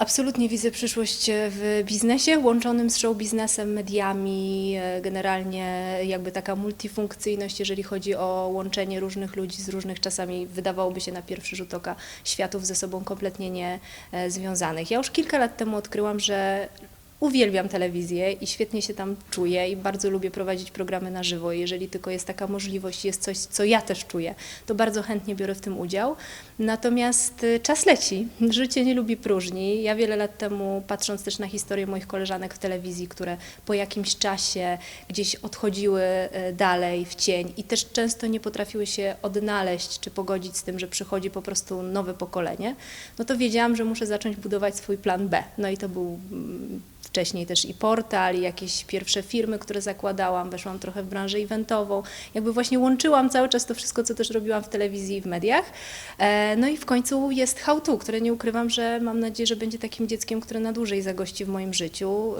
Absolutnie widzę przyszłość w biznesie łączonym z show biznesem, mediami, e, generalnie jakby taka multifunkcyjność, jeżeli chodzi o łączenie różnych ludzi z różnych czasami wydawałoby się na pierwszy rzut oka światów ze sobą kompletnie nie e, związanych. Ja już kilka lat temu odkryłam, że Uwielbiam telewizję i świetnie się tam czuję i bardzo lubię prowadzić programy na żywo. Jeżeli tylko jest taka możliwość, jest coś, co ja też czuję, to bardzo chętnie biorę w tym udział. Natomiast y, czas leci, życie nie lubi próżni. Ja wiele lat temu, patrząc też na historię moich koleżanek w telewizji, które po jakimś czasie gdzieś odchodziły y, dalej w cień i też często nie potrafiły się odnaleźć czy pogodzić z tym, że przychodzi po prostu nowe pokolenie, no to wiedziałam, że muszę zacząć budować swój plan B. No i to był mm, wcześniej też i portal, i jakieś pierwsze firmy, które zakładałam, weszłam trochę w branżę eventową. Jakby właśnie łączyłam cały czas to wszystko, co też robiłam w telewizji i w mediach. E, No i w końcu jest How To, które nie ukrywam, że mam nadzieję, że będzie takim dzieckiem, które na dłużej zagości w moim życiu.